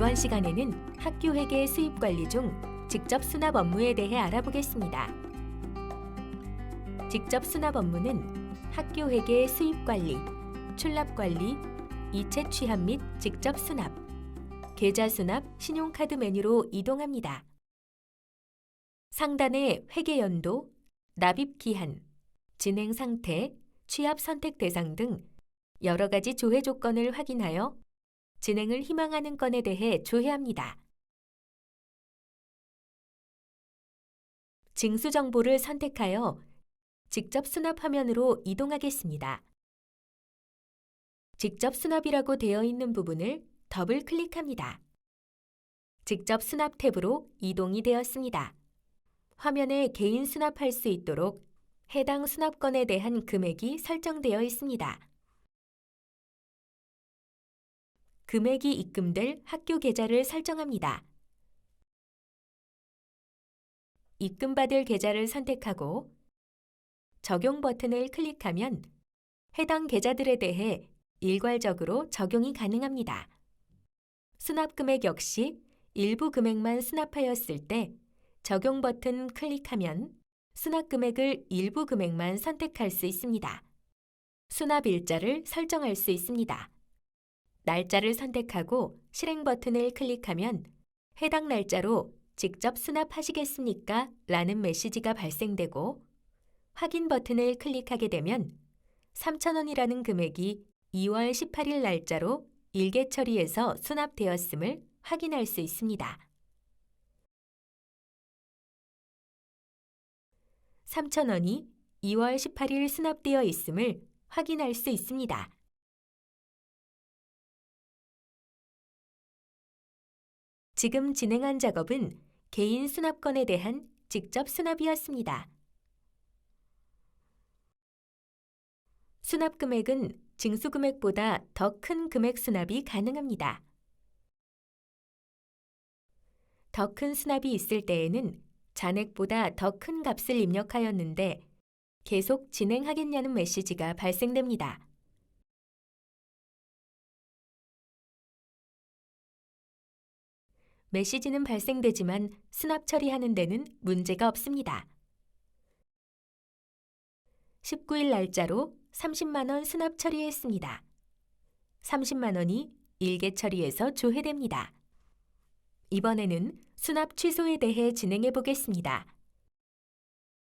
이번 시간에는 학교 회계 수입 관리 중 직접 수납 업무에 대해 알아보겠습니다. 직접 수납 업무는 학교 회계 수입 관리, 출납 관리, 이체 취합 및 직접 수납, 계좌 수납, 신용카드 메뉴로 이동합니다. 상단의 회계 연도, 납입 기한, 진행 상태, 취합 선택 대상 등 여러 가지 조회 조건을 확인하여 진행을 희망하는 건에 대해 조회합니다. 징수 정보를 선택하여 직접 수납 화면으로 이동하겠습니다. 직접 수납이라고 되어 있는 부분을 더블 클릭합니다. 직접 수납 탭으로 이동이 되었습니다. 화면에 개인 수납할 수 있도록 해당 수납건에 대한 금액이 설정되어 있습니다. 금액이 입금될 학교 계좌를 설정합니다. 입금받을 계좌를 선택하고 적용 버튼을 클릭하면 해당 계좌들에 대해 일괄적으로 적용이 가능합니다. 수납 금액 역시 일부 금액만 수납하였을 때 적용 버튼 클릭하면 수납 금액을 일부 금액만 선택할 수 있습니다. 수납 일자를 설정할 수 있습니다. 날짜를 선택하고 실행 버튼을 클릭하면 해당 날짜로 직접 수납하시겠습니까? 라는 메시지가 발생되고 확인 버튼을 클릭하게 되면 3,000원이라는 금액이 2월 18일 날짜로 일개 처리해서 수납되었음을 확인할 수 있습니다. 3,000원이 2월 18일 수납되어 있음을 확인할 수 있습니다. 지금 진행한 작업은 개인 수납건에 대한 직접 수납이었습니다. 수납 금액은 징수 금액보다 더 큰 금액 수납이 가능합니다. 더 큰 수납이 있을 때에는 잔액보다 더 큰 값을 입력하였는데 계속 진행하겠냐는 메시지가 발생됩니다. 메시지는 발생되지만 수납 처리하는 데는 문제가 없습니다. 19일 날짜로 30만 원 수납 처리했습니다. 30만 원이 일개 처리해서 조회됩니다. 이번에는 수납 취소에 대해 진행해 보겠습니다.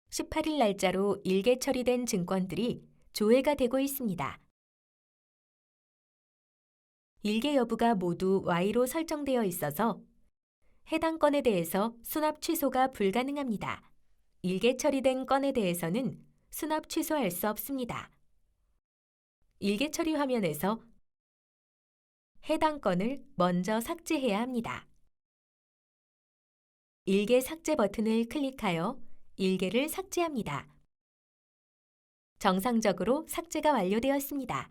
18일 날짜로 일개 처리된 증권들이 조회가 되고 있습니다. 일개 여부가 모두 Y로 설정되어 있어서 해당 건에 대해서 수납 취소가 불가능합니다. 일개 처리된 건에 대해서는 수납 취소할 수 없습니다. 일개 처리 화면에서 해당 건을 먼저 삭제해야 합니다. 일개 삭제 버튼을 클릭하여 일개를 삭제합니다. 정상적으로 삭제가 완료되었습니다.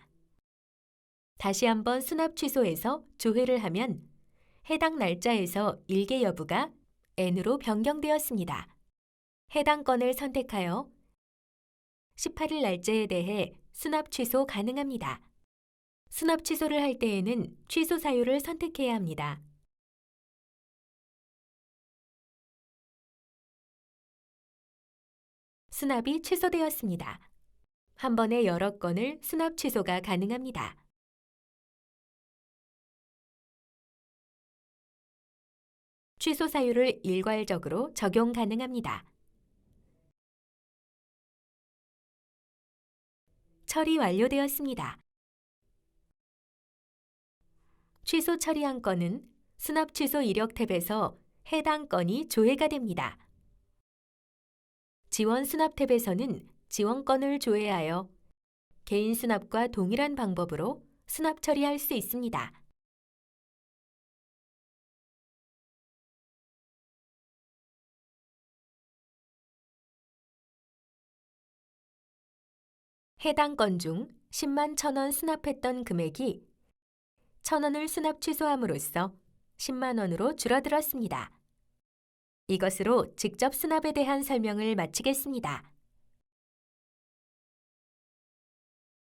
다시 한번 수납 취소해서 조회를 하면 해당 날짜에서 일개 여부가 N으로 변경되었습니다. 해당 건을 선택하여 18일 날짜에 대해 수납 취소 가능합니다. 수납 취소를 할 때에는 취소 사유를 선택해야 합니다. 수납이 취소되었습니다. 한 번에 여러 건을 수납 취소가 가능합니다. 취소 사유를 일괄적으로 적용 가능합니다. 처리 완료되었습니다. 취소 처리한 건은 수납 취소 이력 탭에서 해당 건이 조회가 됩니다. 지원 수납 탭에서는 지원 건을 조회하여 개인 수납과 동일한 방법으로 수납 처리할 수 있습니다. 해당 건 중 10만 1천원 수납했던 금액이 1천원을 수납 취소함으로써 10만 원으로 줄어들었습니다. 이것으로 직접 수납에 대한 설명을 마치겠습니다.